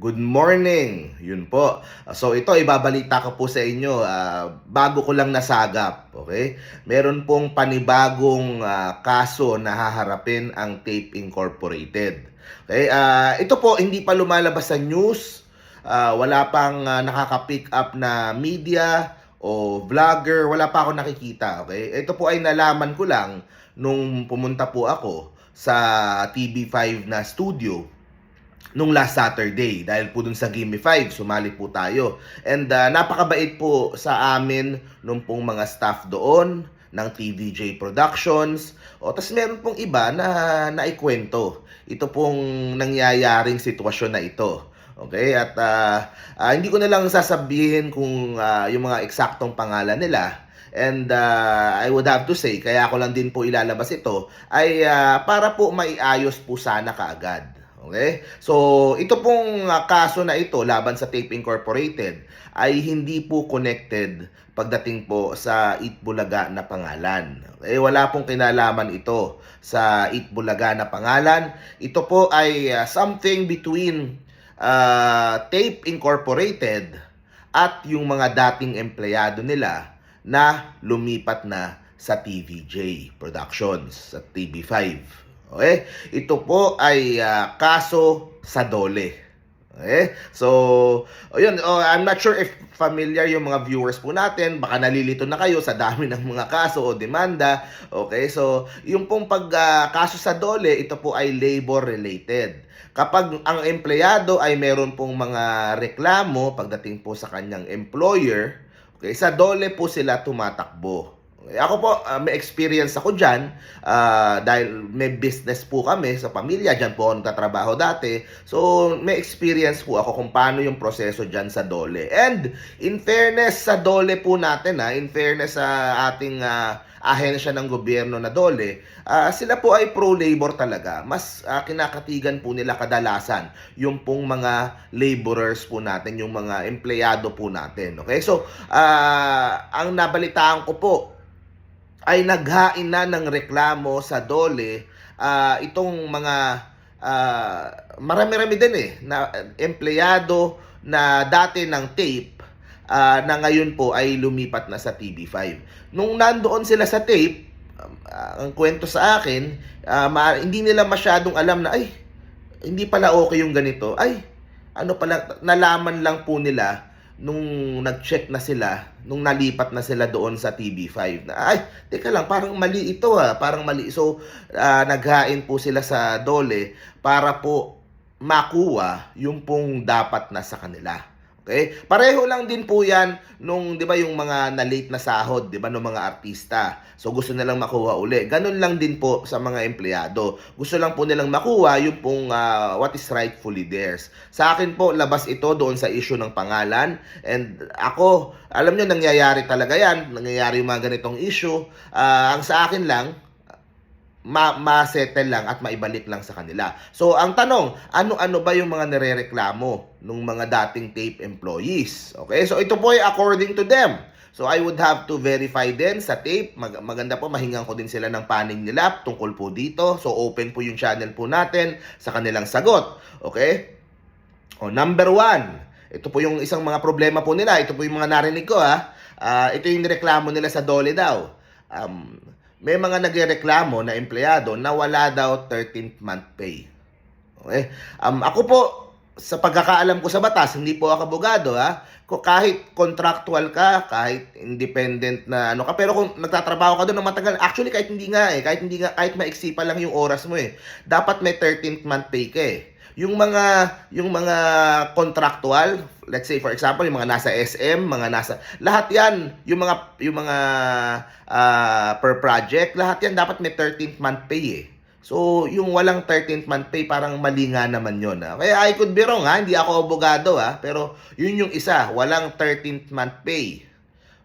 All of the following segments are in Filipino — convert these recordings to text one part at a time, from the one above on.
Good morning. Yun po. So ito ibabalita ko po sa inyo ah, bago ko lang nasagap, okay? Meron pong panibagong ah, kaso na haharapin ang Tape Incorporated. Okay? ah, ito po hindi pa lumalabas sa news. Ah, wala pang ah, nakaka-pick up na media o vlogger, wala pa ako nakikita, okay? Ito po ay nalaman ko lang nung pumunta po ako sa TV5 na studio nung last Saturday. Dahil po dun sa Gimme 5 sumali po tayo. And uh, napakabait po sa amin nung pong mga staff doon ng TVJ Productions. O tas meron pong iba na naikwento. Ito pong nangyayaring sitwasyon na ito. Okay? At uh, uh, hindi ko na lang sasabihin kung uh, yung mga eksaktong pangalan nila. And uh, I would have to say, kaya ako lang din po ilalabas ito, ay uh, para po maiayos po sana kaagad. Okay? So, ito pong uh, kaso na ito laban sa Tape Incorporated ay hindi po connected pagdating po sa Itbulaga na pangalan. Okay? Wala pong kinalaman ito sa Itbulaga na pangalan. Ito po ay uh, something between uh, Tape Incorporated at yung mga dating empleyado nila na lumipat na sa TVJ Productions, sa TV5. Okay? Ito po ay ah, kaso sa dole. Okay? So, ayun, oh, I'm not sure if familiar yung mga viewers po natin. Baka nalilito na kayo sa dami ng mga kaso o demanda. Okay? So, yung pong pag ah, kaso sa dole, ito po ay labor related. Kapag ang empleyado ay meron pong mga reklamo pagdating po sa kanyang employer, Okay, sa dole po sila tumatakbo. Ako po, ah, may experience ako dyan ah, dahil may business po kami sa pamilya. Dyan po ako nagtatrabaho dati. So, may experience po ako kung paano yung proseso dyan sa dole. And, in fairness sa dole po natin, ha, in fairness sa ating ah, ahensya ng gobyerno na dole, ah, sila po ay pro-labor talaga. Mas ah, kinakatigan po nila kadalasan yung pong mga laborers po natin, yung mga empleyado po natin. Okay? So, ah, ang nabalitaan ko po ay naghain na ng reklamo sa dole ah, itong mga ah, marami-rami din eh na empleyado na dati ng tape ah, na ngayon po ay lumipat na sa TV5. Nung nandoon sila sa tape, ah, ang kwento sa akin, ah, ma- hindi nila masyadong alam na ay hindi pala okay yung ganito. Ay, ano pala nalaman lang po nila nung nag-check na sila, nung nalipat na sila doon sa TV5 na ay, teka lang, parang mali ito ah, parang mali. So, ah, naghain po sila sa dole para po makuha yung pong dapat na sa kanila. Okay? Pareho lang din po 'yan nung 'di ba yung mga na-late na sahod, 'di ba ng mga artista. So gusto nilang makuha uli. Ganun lang din po sa mga empleyado. Gusto lang po nilang makuha yung pong ah, what is rightfully theirs. Sa akin po labas ito doon sa issue ng pangalan and ako, alam niyo nangyayari talaga 'yan, nangyayari yung mga ganitong issue. Ah, ang sa akin lang ma ma-settle lang at maibalik lang sa kanila. So, ang tanong, ano-ano ba yung mga nirereklamo ng mga dating tape employees? Okay? So, ito po ay according to them. So, I would have to verify din sa tape. Mag- maganda po, mahingan ko din sila ng panig nila tungkol po dito. So, open po yung channel po natin sa kanilang sagot. Okay? O, number one, ito po yung isang mga problema po nila. Ito po yung mga narinig ko, ha? Ah, ito yung nireklamo nila sa Dole daw. Um, may mga nagreklamo na empleyado na wala daw 13th month pay. Okay? Um, ako po, sa pagkakaalam ko sa batas, hindi po ako abogado, ha? Kahit contractual ka, kahit independent na ano ka, pero kung nagtatrabaho ka doon ng matagal, actually kahit hindi nga eh, kahit hindi nga, kahit maiksi pa lang yung oras mo eh, dapat may 13th month pay ka eh. Yung mga yung mga contractual, let's say for example, yung mga nasa SM, mga nasa lahat 'yan, yung mga yung mga ah, per project, lahat 'yan dapat may 13th month pay eh. So, yung walang 13th month pay, parang mali nga naman yun. Ha? Kaya I could be wrong, ha? hindi ako abogado, ha? pero yun yung isa, walang 13th month pay.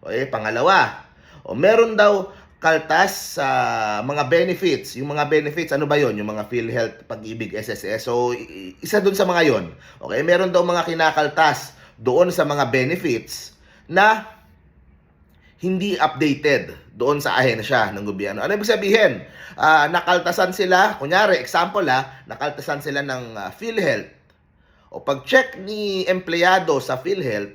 Okay, pangalawa, o meron daw kaltas sa mga benefits. Yung mga benefits, ano ba yon Yung mga PhilHealth, Pag-ibig, SSS. So, isa dun sa mga yon Okay, meron daw mga kinakaltas doon sa mga benefits na hindi updated doon sa ahensya ng gobyerno. Ano ibig sabihin? Ah, nakaltasan sila, kunyari, example ah, nakaltasan sila ng ah, PhilHealth O pag-check ni empleyado sa PhilHealth,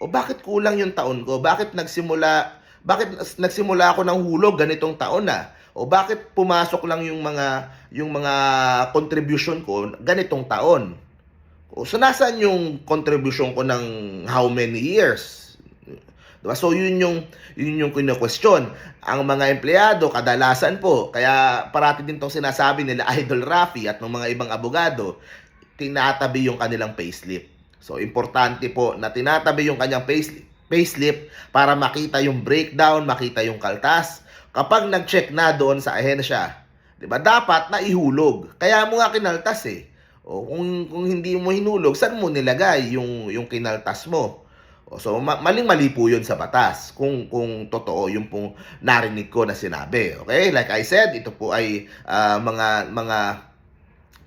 o bakit kulang yung taon ko? Bakit nagsimula bakit nagsimula ako ng hulog ganitong taon na? O bakit pumasok lang yung mga yung mga contribution ko ganitong taon? O so nasaan yung contribution ko ng how many years? Diba? So yun yung yun yung kino-question. Ang mga empleyado kadalasan po, kaya parati din tong sinasabi nila Idol Rafi at ng mga ibang abogado, tinatabi yung kanilang payslip. So importante po na tinatabi yung kanyang payslip, payslip para makita yung breakdown, makita yung kaltas. Kapag nag-check na doon sa ahensya, 'di ba? Dapat na ihulog. Kaya mo nga kinaltas eh. O kung kung hindi mo hinulog, saan mo nilagay yung yung kinaltas mo? O, so ma- maling-mali po 'yun sa batas. Kung kung totoo yung pong narinig ko na sinabi. Okay? Like I said, ito po ay ah, mga mga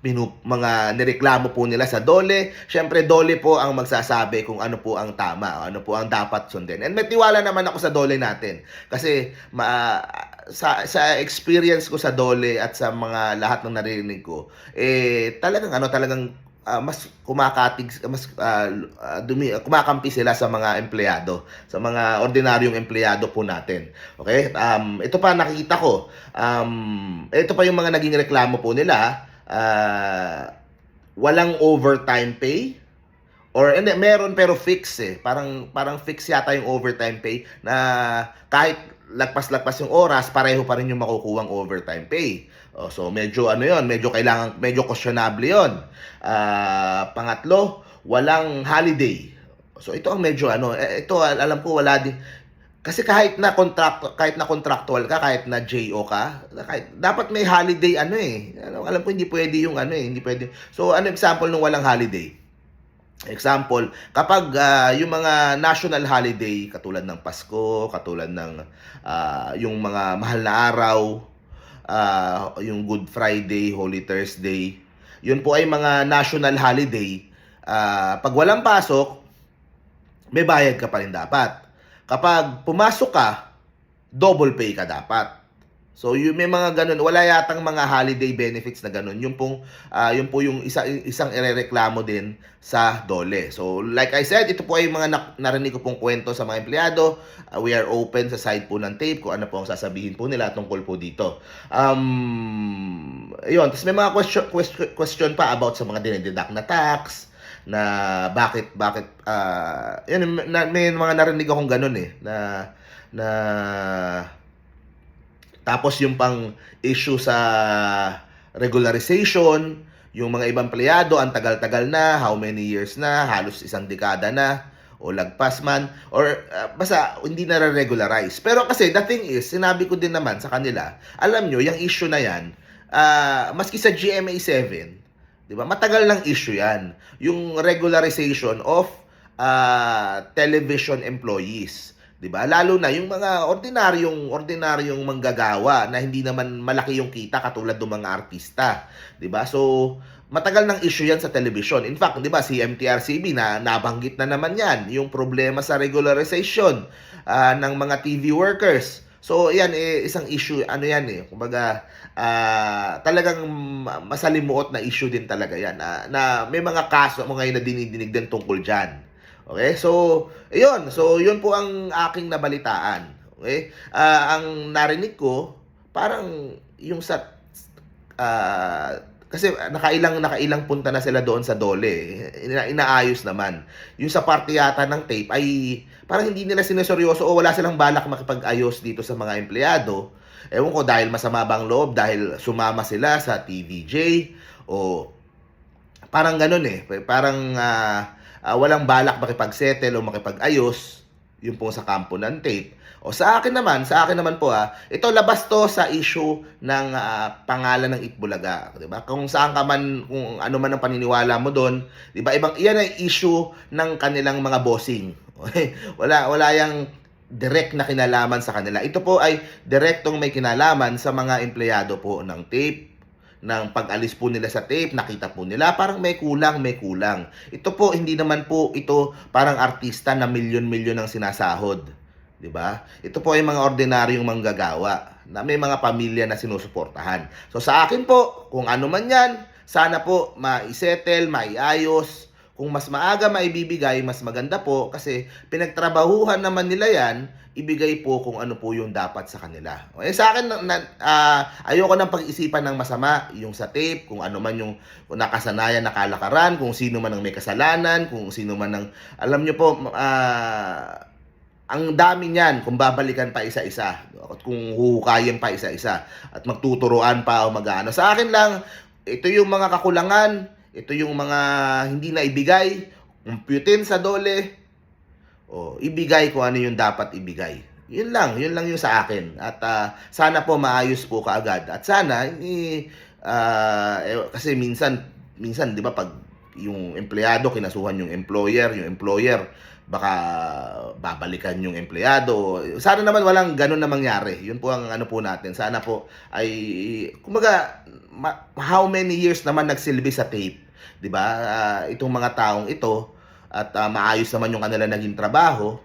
pinu, mga nireklamo po nila sa Dole. Siyempre, Dole po ang magsasabi kung ano po ang tama, ano po ang dapat sundin. And may tiwala naman ako sa Dole natin. Kasi ma, sa, sa experience ko sa Dole at sa mga lahat ng narinig ko, eh, talagang ano, talagang ah, mas kumakatig, mas ah, dumi, kumakampi sila sa mga empleyado, sa mga ordinaryong empleyado po natin. Okay? Um, ito pa nakikita ko. Um, ito pa yung mga naging reklamo po nila ah, walang overtime pay? Or hindi meron pero fix eh. Parang parang fix yata yung overtime pay na kahit lagpas-lagpas yung oras pareho pa rin yung makukuhang overtime pay. Oh, so medyo ano yon medyo kailangan medyo questionable yon Ah, pangatlo walang holiday. So ito ang medyo ano eh, ito al- alam ko wala din kasi kahit na contract kahit na contractual ka, kahit na JO ka, kahit, dapat may holiday ano eh. Ano, alam ko hindi pwede yung ano eh, hindi pwede. So ano example nung walang holiday? Example, kapag ah, yung mga national holiday katulad ng Pasko, katulad ng ah, yung mga mahal na araw, ah, yung Good Friday, Holy Thursday, yun po ay mga national holiday. Ah, pag walang pasok, may bayad ka pa rin dapat. Kapag pumasok ka, double pay ka dapat. So, yung may mga ganun, wala yatang mga holiday benefits na ganun. Yung pong, ah, yung po yung isa, isang irereklamo din sa dole. So, like I said, ito po ay mga na- narinig ko pong kwento sa mga empleyado. Ah, we are open sa side po ng tape kung ano po ang sasabihin po nila tungkol po dito. Um, yun, tapos may mga question, question, question pa about sa mga dinideduct na tax, na bakit bakit ah yun na, may mga narinig akong ganun eh na na tapos yung pang issue sa regularization yung mga ibang empleyado ang tagal-tagal na how many years na halos isang dekada na o lagpas man or ah, basta hindi na regularize pero kasi the thing is sinabi ko din naman sa kanila alam nyo yung issue na yan ah, maski sa GMA 7 Di ba? Matagal ng issue 'yan. Yung regularization of ah, television employees. 'Di ba? Lalo na yung mga ordinaryong ordinaryong manggagawa na hindi naman malaki yung kita katulad ng mga artista. 'Di ba? So, matagal ng issue 'yan sa television. In fact, 'di ba, si MTRCB na nabanggit na naman 'yan, yung problema sa regularization ah, ng mga TV workers. So, yan, eh, isang issue, ano yan eh, kumbaga, ah, talagang ma- masalimuot na issue din talaga yan, na, na may mga kaso mo ngayon na dinidinig din tungkol dyan. Okay, so, yun, so, yun po ang aking nabalitaan. Okay, Ah, ang narinig ko, parang yung sa, ah, kasi nakailang nakailang punta na sila doon sa Dole. eh. Ina, inaayos naman. Yung sa parte yata ng tape ay parang hindi nila sineseryoso o wala silang balak makipag-ayos dito sa mga empleyado. Ewan ko dahil masama bang loob dahil sumama sila sa TVJ o parang ganun eh. Parang ah, ah, walang balak makipag-settle o makipag-ayos yung po sa kampo ng tape. O sa akin naman, sa akin naman po ah, ito labas to sa issue ng ah, pangalan ng Itbulaga, 'di ba? Kung saan ka man kung ano man ang paniniwala mo doon, 'di ba? Ibang iyan ay issue ng kanilang mga bossing. Wala wala yang direct na kinalaman sa kanila. Ito po ay direktong may kinalaman sa mga empleyado po ng tape ng pag-alis po nila sa tape, nakita po nila parang may kulang, may kulang. Ito po hindi naman po ito parang artista na milyon-milyon ang sinasahod. 'Di ba? Ito po ay mga ordinaryong manggagawa na may mga pamilya na sinusuportahan. So sa akin po, kung ano man 'yan, sana po maisettle, maiayos Kung mas maaga maibibigay, mas maganda po kasi pinagtrabahuhan naman nila yan, ibigay po kung ano po yung dapat sa kanila. Eh sa akin, na, ah, ayoko nang pag-isipan ng masama, yung sa tape, kung ano man yung nakasanayan na kalakaran, kung sino man ang may kasalanan, kung sino man ang, alam nyo po, ah, ang dami niyan kung babalikan pa isa-isa at kung huhukayin pa isa-isa at magtuturuan pa o mag-ano. Sa akin lang, ito yung mga kakulangan, ito yung mga hindi na ibigay, kumputin sa dole, o ibigay kung ano yung dapat ibigay. Yun lang, yun lang yung sa akin. At ah, sana po maayos po kaagad. At sana, hindi, ah, eh, kasi minsan, minsan, di ba, pag yung empleyado, kinasuhan yung employer, yung employer, baka babalikan yung empleyado. Sana naman walang ganun na mangyari. Yun po ang ano po natin. Sana po ay, kumbaga, ma- how many years naman nagsilbi sa tape? 'di ba? Ah, itong mga taong ito at ah, maayos naman yung kanila naging trabaho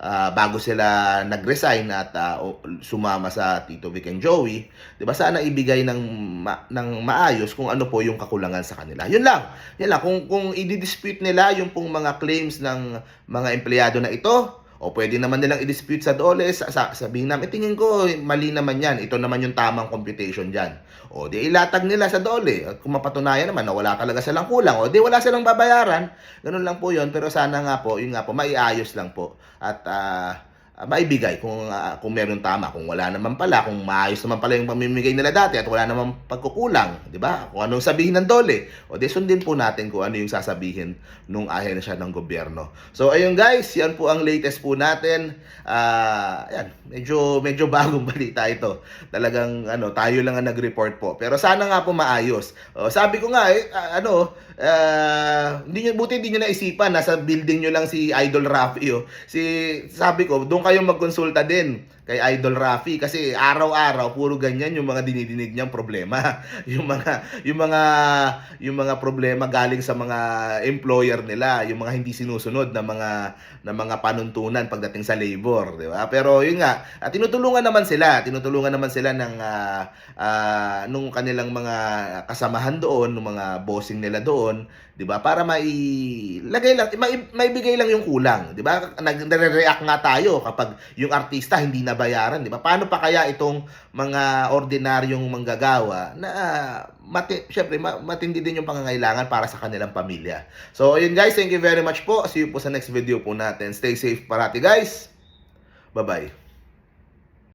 ah, bago sila nag-resign at o- sumama sa Tito Vic and Joey, 'di ba? Sana ibigay ng ma- ng maayos kung ano po yung kakulangan sa kanila. Yun lang. Yun lang kung kung i-dispute nila yung pong mga claims ng mga empleyado na ito, o pwede naman nilang i-dispute sa dole, sa, sa, sabihin namin, tingin ko, mali naman yan. Ito naman yung tamang computation dyan. O di ilatag nila sa dole. At kung mapatunayan naman na wala talaga silang kulang, o di wala silang babayaran. Ganun lang po yun. Pero sana nga po, yun nga po, maiayos lang po. At ah, ah, maibigay kung ah, kung meron tama kung wala naman pala kung maayos naman pala yung pamimigay nila dati at wala naman pagkukulang di ba? Kung anong sabihin ng dole o di sundin po natin kung ano yung sasabihin nung ahensya ng gobyerno. So ayun guys yan po ang latest po natin. Ah yan medyo medyo bagong balita ito. Talagang ano tayo lang ang nag-report po. Pero sana nga po maayos. O, sabi ko nga eh ah, ano ah, hindi nyo, buti hindi nyo naisipan. Nasa building nyo lang si Idol Rafi oh. si sabi ko doon kayo magkonsulta din kay Idol Rafi. Kasi araw-araw puro ganyan yung mga dinidinig niyang problema. Yung mga yung mga yung mga problema galing sa mga employer nila. Yung mga hindi sinusunod na mga na mga panuntunan pagdating sa labor di ba? Pero yun nga at tinutulungan naman sila. Tinutulungan naman sila ng ah, ah, nung kanilang mga kasamahan doon nung mga bossing nila doon 'di ba? Para mai lagay lang mai, maibigay lang yung kulang 'di ba? Nagre-react nga tayo kapag yung artista hindi nabayaran 'di ba? Paano pa kaya itong mga ordinaryong manggagawa na ah, mati, syempre ma- matindi din yung pangangailangan para sa kanilang pamilya? So ayun guys thank you very much po. See you po sa next video po natin. Stay safe parati guys. Bye bye